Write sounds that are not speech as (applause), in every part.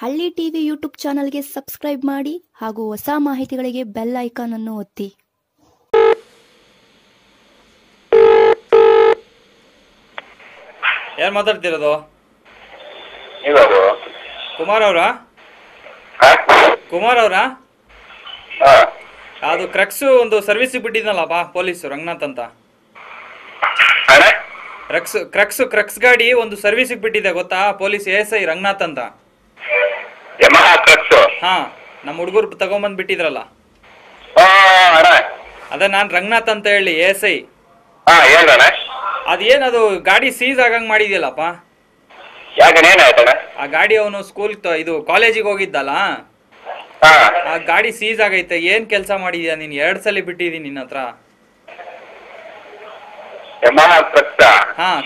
ಹಳ್ಳಿ TV YouTube ಚಾನೆಲ್ಗೆ subscribe ಮಾಡಿ ಹಾಗೂ ಹೊಸ ಮಾಹಿತಿಗಳಿಗೆ ಬೆಲ್ ಐಕಾನ್ ಅನ್ನು ಒತ್ತಿ. ಯಾರು ಮಾತಾಡ್ತಿರೋದು? ಇವರು ಕುಮಾರ್ ಅವರಾ? ಕುಮಾರ್ ಅವರಾ? ಅದು ಕ್ರಕ್ಸ್ ಒಂದು ಸರ್ವಿಸ್ ಬಿಟ್ಟಿದ್ನಲ್ಲ ಬಾ ಪೊಲೀಸ್ ರಂಗನಾಥ್ ಅಂತ. ಕ್ರಕ್ಸ್ ಕ್ರಕ್ಸ್ ಕ್ರಕ್ಸ್ ಗಾಡಿ ಒಂದು ಸರ್ವಿಸ್ ಬಿಟ್ಟಿದೆ ಗೊತ್ತಾ? ಪೊಲೀಸ್ ಎಸ್ ಐ ರಂಗನಾಥ್ ಅಂತ. ಹಾ ನಮ್ಮ ಹುಡುಗರು ತಗೊಂಬಂದ್ ಬಿಟ್ಟಿದ್ರಲ್ಲ ಅದ ನಾನ್ ರಂಗನಾಥ್ ಅಂತ ಹೇಳಿ ಎಸ್ ಐ. ಅದೇನದು ಗಾಡಿ ಸೀಸ್ ಆಗಂಗ್ ಮಾಡಿದ್ಯಲ್ಲಪ್ಪ? ಆ ಗಾಡಿ ಅವನು ಸ್ಕೂಲ್ ಇದು ಕಾಲೇಜಿಗೆ ಹೋಗಿದ್ದಲ್ಲ? ಆ ಗಾಡಿ ಸೀಸ್ ಆಗೈತೆ ಏನ್ ಕೆಲಸ ಮಾಡಿದ್ಯಾ ನೀನ್? ಎರಡ್ ಸಲ ಬಿಟ್ಟಿದೀನಿ ನಿನ್ನ ಹತ್ರ.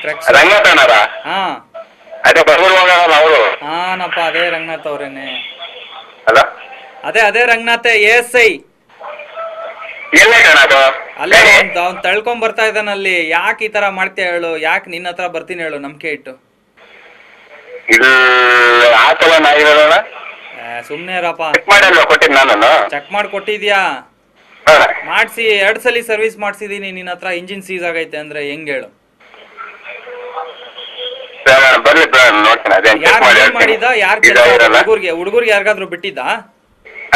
ಕ್ರಕ್ಸ ಹಾ ಅದೇ ಬೆಂಗಳೂರು ಹೋಗಲ್ಲ ಅವರು. ಹಾನಪ್ಪ ಅದೇ ರಂಗನಾಥ್ ಅವ್ರೇನೆ. ಅಲ್ಲ? ಅದೇ ಅದೇ ರಂಗನಾಥ್ ಎಸ್ ಐ. ಎಲ್ಲೈತಣ್ಣ ಅದು? ಅಲ್ಲೇ ಹೇಳಿ. ಅವ್ನ್ ತಳ್ಕೊಂಡ್ ಬರ್ತಾ ಇದ್ದಾನಲ್ಲಿ ಯಾಕೆ ಈ ತರ ಮಾಡ್ತೀಯ ಹೇಳು? ಯಾಕೆ ನಿನ್ನ ಹತ್ರ ಬರ್ತೀನಿ ಹೇಳು ನಂಬಿಕೆ ಇಟ್ಟು. ಇದು ಆತಲ್ಲ ನಾ ಇರೋದಣ್ಣ ಏ, ಸುಮ್ನೆ ಇರಪ್ಪ. ಚೆಕ್ ಮಾಡಲ್ವ ಕೊಟ್ಟಿದ್ದು ನಾನು? ಚೆಕ್ ಮಾಡಿ ಕೊಟ್ಟಿದ್ಯಾ? ಮಾಡಿಸಿ ಎರಡ್ ಸಲ ಸರ್ವಿಸ್ ಮಾಡ್ಸಿದೀನಿ ನಿನ್ನ ಹತ್ರ. ಇಂಜಿನ್ ಸೀಸ್ ಆಗೈತೆ ಅಂದ್ರೆ ಹೆಂಗ್ ಹೇಳು? ಬರ್ಲಿ ಅಣ್ಣ, ನೋಡ್ತೀನಿ. ಅದೇನ್ ಚೆಕ್ ಯಾರು ಮಾಡಿ ಏನ್ ಮಾಡಿದ? ಯಾರ್ ಇರಲ್ಲ. ಹುಡುಗರ್ಗೆ ಹುಡುಗರ್ಗೆ ಯಾರಿಗಾದ್ರೂ ಬಿಟ್ಟಿದ್ದ?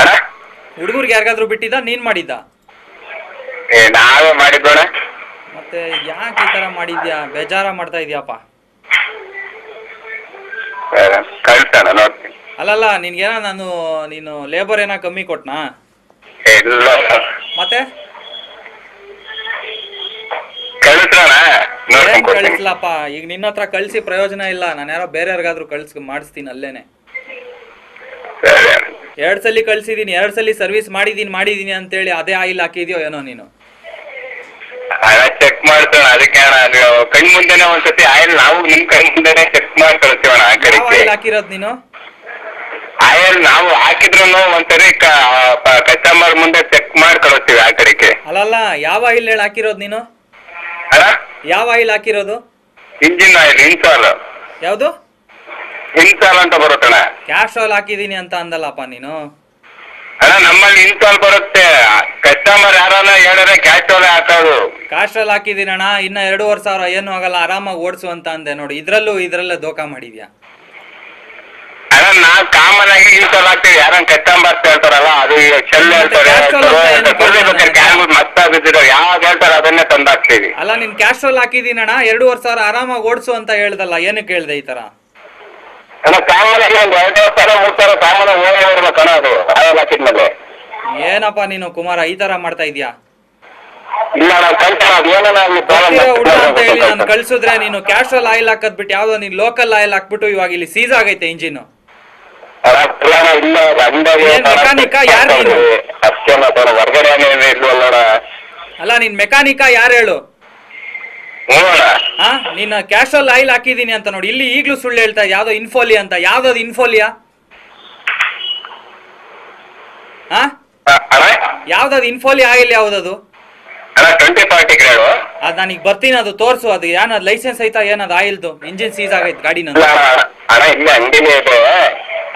ಅಣ್ಣ? ಹುಡುಗರ್ಗೆ ಯಾರಿಗಾದ್ರೂ ಬಿಟ್ಟಿದ್ದ? ನೀನ್ ಮಾಡಿದ್ದ? ಏ ನಾವೇ ಮಾಡಿದ್ದೋಣ ಮತ್ತೆ ಯಾಕೆ ಈ ತರ ಮಾಡಿದ್ಯಾ? ಬೇಜಾರ ಮಾಡ್ತಾ ಇದ್ಯಾಪ್ಪ? ಕಳ್ಸೋಣ ನೋಡ್ತೀನಿ. ಅಲ್ಲಲ್ಲ ನಿನ್ಗೇನ ನಾನು ನೀನು ಲೇಬರ್ ಏನ ಕಮ್ಮಿ ಕೊಟ್ನಾ? ಇಲ್ಲ. ಮತ್ತೆ? ಏನ್ ಕಳಿಸ್ಲಪ್ಪ? ಈಗ ನಿನ್ನ ಹತ್ರ ಕಳ್ಸಿ ಪ್ರಯೋಜನ ಇಲ್ಲ. ನಾನು ಯಾರೋ ಬೇರೆ ಯಾರಿಗಾದ್ರೂ ಕಳ್ಸ್ ಮಾಡಿಸ್ತೀನಿ ಅಲ್ಲೇನೆ. ಎರಡ್ ಸಲ ಕಳ್ಸಿದೀನಿ ಎರಡ್ ಸಲ ಸರ್ವಿಸ್ ಮಾಡಿದೀನಿ ಮಾಡಿದೀನಿ ಅಂತೇಳಿ ಅದೇ ಆಯಿಲ್ ಹಾಕಿದ್ಯೋ ಏನೋ ನೀನು? ಚೆಕ್ ಮಾಡ್ತೇವೆ ಅದಕ್ಕೆ ಕಣ್ ಮುಂದೆನೆ ಒಂದ್ಸತಿ ಆಯಿಲ್ ನಾವು ನಿಮ್ ಕಣ್ ಮುಂದೆನೆ ಚೆಕ್ ಮಾಡಿ ಕಳಿಸ್ತೀವಣ್ಣ ಆ ಯಾವ ಆಯಿಲ್ ಹಾಕಿರೋದ್ ನೀನು? ಆಯಿಲ್ ನಾವು ಹಾಕಿದ್ರು ಒಂದ್ಸರಿ ಕಸ್ಟಮರ್ ಮುಂದೆ ಚೆಕ್ ಮಾಡಿ ಕಳಿಸ್ತೀವಿ ಆ ಕಡೆಗೆ. ಅಲ್ಲಲ್ಲ ಯಾವ ಆಯಿಲ್ ಹೇಳಿ ಹಾಕಿರೋದ್ ನೀನು? ಅಣ್ಣ? ಯಾವ ಆಯಿಲ್ ಹಾಕಿರೋದು? ಇಂಜಿನ್ ಆಯಿಲ್ ಇನ್ಸಾಲ್ ಯಾವುದು? ಇನ್ಸಾಲ್ ಅಂತ ಬರುತ್ತಣ್ಣ ಕ್ಯಾಶ್ ಆಯಿಲ್ ಹಾಕಿದೀನಿ ಅಂತ ಅಂದಲ್ಲಪ್ಪ ನೀನು. ಅಣ್ಣ ನಮ್ಮಲ್ಲಿ ಇನ್ಸಾಲ್ ಬರುತ್ತೆ. ಕಸ್ಟಮರ್ ಯಾರನ್ನ ಹೇಳಿದ್ರೆ ಕ್ಯಾಶ್ ಆಯಿಲ್ ಹಾಕೋದು. ಕಾಸ್ಟ್ರಲ್ಲಿ ಹಾಕಿದೀನಿ ಅಣ್ಣ. ಇನ್ನ ಎರಡೂವರೆ ಸಾವಿರ ಏನು ಆಗಲ್ಲ ಆರಾಮಾಗಿ ಓಡಿಸು ಅಂತ ಅಂದೆ ನೋಡಿ. ಇದ್ರಲ್ಲೂ ಇದ್ರಲ್ಲೇ ದೋಖ ಮಾಡಿದ್ಯಾ? ಅಣ್ಣ ನಾ ಕಾಮನ್ ಆಗಿ ಇನ್ಸಾಲ್ ಹಾಕ್ತೀವಿ. ಯಾರನ್ನ ಕಸ್ಟಮರ್ ಹೇಳ್ತಾರಲ್ಲ ಅದು ಶೆಲ್ ಹೇಳ್ತಾರೆ Castrol ಅಂತ ಏನಕ್ಕೆ ಹೇಳ್ತಾರೆ? ಕ್ಯಾನ್ ಮಸ್ತ್ ಹೇಳ್ತಾರೆ ಅದನ್ನೇ ತಂದಾಕ್ತೀವಿ ಅಲ್ಲ ನಿನ್ ಕ್ಯಾಸ್ಟ್ರಲ್ ಹಾಕಿದೀನಿ ಅಣ್ಣ ಎರಡೂವರೆ ಸಾವಿರ ಆರಾಮಾಗಿ ಓಡಿಸು ಅಂತ ಹೇಳ್ದಲ್ಲ ಏನಕ್ಕೆ ಹೇಳ್ದೆ ಈ ತರ? ಅಣ್ಣ ಸಾಮಾನ್ಯ ಒಂದು ಎರಡು ಸಾವಿರ ಮೂರು ಸಾವಿರ ಸಾಮಾನ್ಯ ಹೋಗಿ ಬರ್ಬೇಕಣ್ಣ ಅದು ಆಯಿಲ್ ಹಾಕಿದ್ಮೇಲೆ. ಏನಪ್ಪ ನೀನು ಕುಮಾರ ಈ ತರ ಮಾಡ್ತಾ ಇದೀಯಾ? ಇಲ್ಲ ಅದು ಏನಾನ ಹುಡುಗ ಅಂತ ಹೇಳಿ ನಾನು ಕಳ್ಸಿದ್ರೆ ನೀನು ಕ್ಯಾಸ್ಟ್ರಲ್ ಆಯಿಲ್ ಹಾಕದ್ ಬಿಟ್ಟು ಯಾವ್ದೋ ನೀನ್ ಲೋಕಲ್ ಆಯಿಲ್ ಹಾಕ್ಬಿಟ್ಟು ಇವಾಗ ಇಲ್ಲಿ ಸೀಸ್ ಆಗೈತೆ ಇಂಜಿನ್ ಇಲ್ಲ ಅಂದಾಗೆ ಮೆಕ್ಯಾನಿಕ? ಯಾರು ನೀನು? ಸರ್ ಹೊರಗಡೆ ಇಲ್ವಲ್ಲಣ್ಣ ಅಲ್ಲ ನೀನ್ ಮೆಕ್ಯಾನಿಕ ಯಾರು ಹೇಳು? ಹಾ ನೀನು ಕ್ಯಾಶುವಲ್ ಆಯಿಲ್ ಹಾಕಿದೀನಿ ಅಂತ ನೋಡಿ ಇಲ್ಲಿ ಈಗ್ಲೂ ಸುಳ್ಳು ಹೇಳ್ತಾ ಯಾವ್ದೋ ಇನ್ಫೋಲಿ ಅಂತ. ಯಾವ್ದೋ ಇನ್ಫೋಲಿಯಾ ಹಾ? ಯಾವ್ದದು ಇನ್ಫೋಲಿಯಾ ಆಯಿಲ್ ಯಾವ್ದದು? ಅದ್ ನನಗೆ ಬರ್ತೀನಿ ಅದು ತೋರ್ಸು. ಅದು ಏನದ್ ಲೈಸೆನ್ಸ್ ಐತಾ ಏನದ್ ಆಯಿಲ್ದು? ಇಂಜಿನ್ ಸೀಸ್ ಆಗೈತೆ ಗಾಡಿ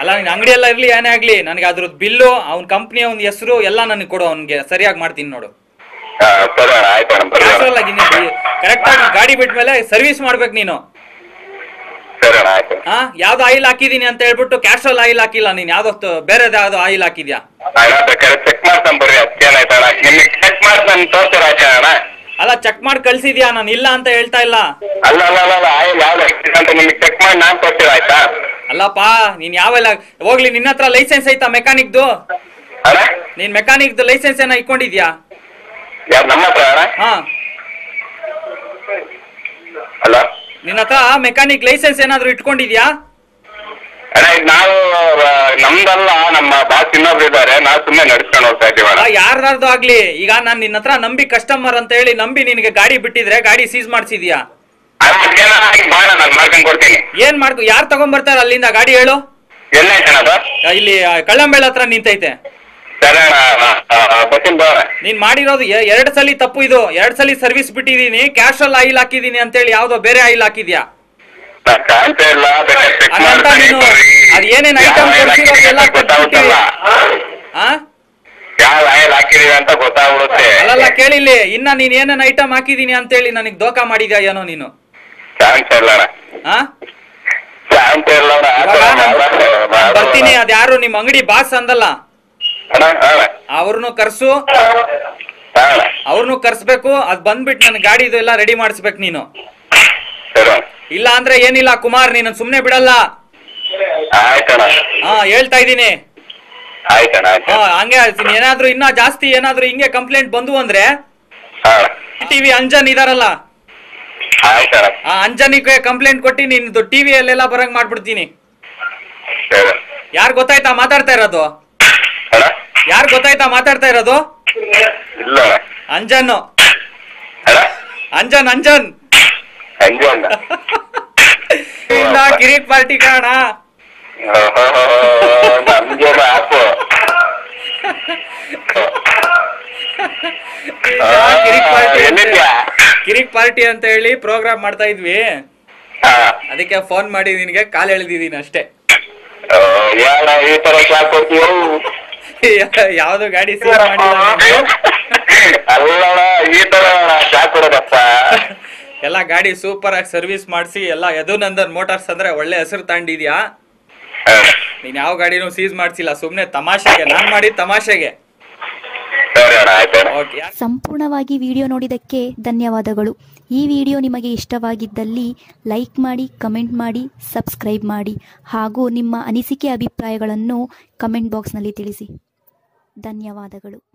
ಅಲ್ಲ ನೀನ್ ಅಂಗಡಿ ಎಲ್ಲ ಇರ್ಲಿ ಏನೇ ಆಗ್ಲಿ. ನನಗೆ ಅದ್ರದ್ದು ಬಿಲ್ಲು ಅವ್ನ ಕಂಪ್ನಿ ಅವ್ನ ಹೆಸರು ಎಲ್ಲ ನನಗೆ ಕೊಡು ಅವ್ನಿಗೆ. ಸರಿಯಾಗಿ ಮಾಡ್ತೀನಿ ನೋಡು. ಸರಿ ಬಿಟ್ಟ ಆಯ್ತು. ಆಗಿ ಕರೆಕ್ಟ್ ಆಗಿ ಗಾಡಿ ಬಿಟ್ಮೇಲೆ ಸರ್ವಿಸ್ ಮಾಡ್ಬೇಕು ನೀನು. ಸರಿ ಅಣ್ಣ ಆಯ್ತು. ಹಾ ಯಾವ್ದು ಆಯಿಲ್ ಹಾಕಿದೀನಿ ಅಂತ ಹೇಳ್ಬಿಟ್ಟು ಕ್ಯಾಸ್ಟ್ರಲ್ ಆಯಿಲ್ ಹಾಕಿಲ್ಲ ನೀನ್. ಯಾವ್ದು ಬೇರೆ ಯಾವ್ದು ಆಯಿಲ್ ಹಾಕಿದ್ಯಾ? ಬೇಕಾದ್ರೆ ಚೆಕ್ ಮಾಡ್ತಾನೆ ಬರ್ರಿ ನಿಮಗೆ ಅಣ್ಣ? ಅಲ್ಲ ಚೆಕ್ ಮಾಡಿ ಕಳ್ಸಿದ್ಯಾ? ನಾನು ಇಲ್ಲ ಅಂತ ಹೇಳ್ತಾ ಇಲ್ಲ. ಅಲ್ಲ ಅಲ್ಲ ಅಲ್ಲ ಅಲ್ಲ ಆಯಿಲ್ ಯಾವ್ದು ಹಾಕ್ತೀನಿ ಅಂತ ನಿಮಗೆ ಚೆಕ್ ಮಾಡಿ ನಾನು ತೋರ್ತೀರ ಆಯ್ತಾ? ಅಲ್ಲಪ್ಪ ನೀನ್ ಯಾವೆಲ್ಲ ಹೋಗ್ಲಿ ನಿನ್ನ ಹತ್ರ ಲೈಸೆನ್ಸ್ ಐತಾ ಮೆಕ್ಯಾನಿಕ್ದು ಅಣ್ಣ ನೀನ್ ಮೆಕ್ಯಾನಿಕ್ದು ಲೈಸೆನ್ಸ್ ಏನ ಇಟ್ಕೊಂಡಿದ್ಯಾ? ಯಾರು ನಮ್ಮ ಹತ್ರ ಅಣ್ಣ ಹಾ. ಅಲ್ಲ. ನಿನ್ನ ಹತ್ರ ಮೆಕ್ಯಾನಿಕ್ ಲೈಸೆನ್ಸ್ ಏನಾದ್ರು ಇಟ್ಕೊಂಡಿದ್ಯಾ? ಅಣ್ಣ ಇದು ನಾವು ಆ, ನಮ್ದಲ್ಲ ನಮ್ಮ ಬಾಸ್ ಇನ್ನೊಬ್ರು ಇದ್ದಾರೆ. ನಾವು ಸುಮ್ಮನೆ ನಡ್ಸ್ಕೊಂಡು ಹೋಗ್ತಾ ಇದೀವಿ ಅಣ್ಣ. ಯಾರ್ದಾರ್ದು ಆಗ್ಲಿ. ಈಗ ನಾನ್ ನಿನ್ನ ಹತ್ರ ನಂಬಿ ಕಸ್ಟಮರ್ ಅಂತ ಹೇಳಿ ನಂಬಿ ನಿನ್ಗೆ ಗಾಡಿ ಬಿಟ್ಟಿದ್ರೆ ಗಾಡಿ ಸೀಸ್ ಮಾಡ್ಸಿದ್ಯಾ? ಬಾಣ ನಾನು ಮಾಡ್ಕೊಂಡು ಕೊಡ್ತೀನಿ. ಏನ್ ಮಾಡ್ಕೊ ಯಾರು ತಗೊಂಡ್ಬರ್ತಾರ ಅಲ್ಲಿಂದ ಗಾಡಿ ಹೇಳು? ಆ, ಇಲ್ಲಿ ಆ, ಕಳ್ಳಂಬೇಳ ಹತ್ರ ನಿಂತೈತೆ. ನೀನ್ ಮಾಡಿರೋದು ಎರಡ್ ಸಲ ತಪ್ಪು ಇದು. ಎರಡ್ ಸಲ ಸರ್ವಿಸ್ ಬಿಟ್ಟಿದೀನಿ ಕ್ಯಾಶಲ್ ಆಯಿಲ್ ಹಾಕಿದೀನಿ ಅಂತೇಳಿ ಯಾವ್ದೋ ಬೇರೆ ಆಯಿಲ್ ಹಾಕಿದ್ಯಾ? ಅದೇನೇನ್ ಐಟಮ್ ಅಲ್ಲಲ್ಲ ಕೇಳಿಲ್ಲಿ ಇನ್ನ ನೀನ್ ಏನೇನ್ ಐಟಮ್ ಹಾಕಿದೀನಿ ಅಂತೇಳಿ ನನಗ್ ದೋಖಾ ಮಾಡಿದ್ಯಾ ಏನೋ ನೀನು? ಬರ್ತೀನಿ. ಅದ್ಯಾರು ನಿಮ್ ಅಂಗಡಿ ಬಾಸ್ ಅಂದಲ್ಲ. ಅವ್ರನ್ನು ಕರ್ಸು. ಅವ್ರನ್ನು ಕರ್ಸ್ಬೇಕು ಅದ್ ಬಂದ್ಬಿಟ್ಟು ನನ್ ಗಾಡಿದು ಎಲ್ಲ ರೆಡಿ ಮಾಡಿಸ್ಬೇಕು ನೀನು. ಇಲ್ಲ ಅಂದ್ರೆ ಏನಿಲ್ಲ ಕುಮಾರ್ ನೀನು ಸುಮ್ನೆ ಬಿಡಲ್ಲ. ಹಾ ಹೇಳ್ತಾ ಇದ್ದೀನಿ. ಹಂಗೆ ನೀನ್ ಏನಾದ್ರೂ ಇನ್ನ ಜಾಸ್ತಿ ಏನಾದ್ರೂ ಹಿಂಗೆ ಕಂಪ್ಲೇಂಟ್ ಬಂದು ಅಂದ್ರೆ ಟಿವಿ ಅಂಜನ್ ಇದಾರಲ್ಲ. ಅಂಜನಿಗೆ ಕಂಪ್ಲೇಂಟ್ ಕೊಟ್ಟು ಟಿವಿ ಅಲ್ಲೆಲ್ಲ ಬರಂಗ್ ಮಾಡ್ಬಿಡ್ತೀನಿ. ಯಾರು ಗೊತ್ತಾಯ್ತಾ ಮಾತಾಡ್ತಾ ಇರೋದು? ಯಾರ್ ಗೊತ್ತಾಯ್ತಾ ಮಾತಾಡ್ತಾ ಇರೋದು? ಇಲ್ಲ. ಅಂಜನ್ ಅಂಜನ್. ಅಂಜನ್ (laughs) ಇಲ್ಲ ಕಿರಿಕ್ ಪಾರ್ಟಿ ಕಾಣ ಕಿರಿಕ್ ಪಾರ್ಟಿ ಎಲ್ಲಿದ್ಯಾ? ಕಿರಿಕ್ ಪಾರ್ಟಿ ಅಂತ ಹೇಳಿ ಪ್ರೋಗ್ರಾಮ್ ಮಾಡ್ತಾ ಇದ್ವಿ. ಅದಕ್ಕೆ ಫೋನ್ ಮಾಡಿ ನಿನ್ಗೆ ಕಾಲ್ ಎಳ್ದಿದೀನಿ ಅಷ್ಟೇ. ಈ ತರ (laughs) ಯಾವ್ದು ಗಾಡಿ. ಅಲ್ಲಣ್ಣ ಈ ತರ ಚಾ ಕೊಡೋದಪ್ಪ (laughs) ಎಲ್ಲ ಗಾಡಿ ಸೂಪರ್ ಆಗಿ ಸರ್ವಿಸ್ ಮಾಡಿಸಿ ಎಲ್ಲ ಯದುನಂದನ್ ಮೋಟಾರ್ಸ್ ಅಂದ್ರೆ ಒಳ್ಳೆ ಹೆಸರು ತಾಂಡಿದ್ಯಾ? ನೀನ್ ಯಾವ ಗಾಡಿನೂ ಸೀಸ್ ಮಾಡ್ಸಿಲ್ಲ ಸುಮ್ನೆ ತಮಾಷೆಗೆ ನಾನ್ ಮಾಡಿ ತಮಾಷೆಗೆ. ಸರಿ ಅಣ್ಣ ಆಯ್ತಣ್ಣ ಸಂಪೂರ್ಣವಾಗಿ ವಿಡಿಯೋ ನೋಡಿದಕ್ಕೆ ಧನ್ಯವಾದಗಳು. ಈ ವಿಡಿಯೋ ನಿಮಗೆ ಇಷ್ಟವಾಗಿದ್ದಲ್ಲಿ ಲೈಕ್ ಮಾಡಿ ಕಮೆಂಟ್ ಮಾಡಿ ಸಬ್ಸ್ಕ್ರೈಬ್ ಮಾಡಿ ಹಾಗೂ ನಿಮ್ಮ ಅನಿಸಿಕೆ ಅಭಿಪ್ರಾಯಗಳನ್ನು ಕಮೆಂಟ್ ಬಾಕ್ಸ್ನಲ್ಲಿ ತಿಳಿಸಿ. ಧನ್ಯವಾದಗಳು.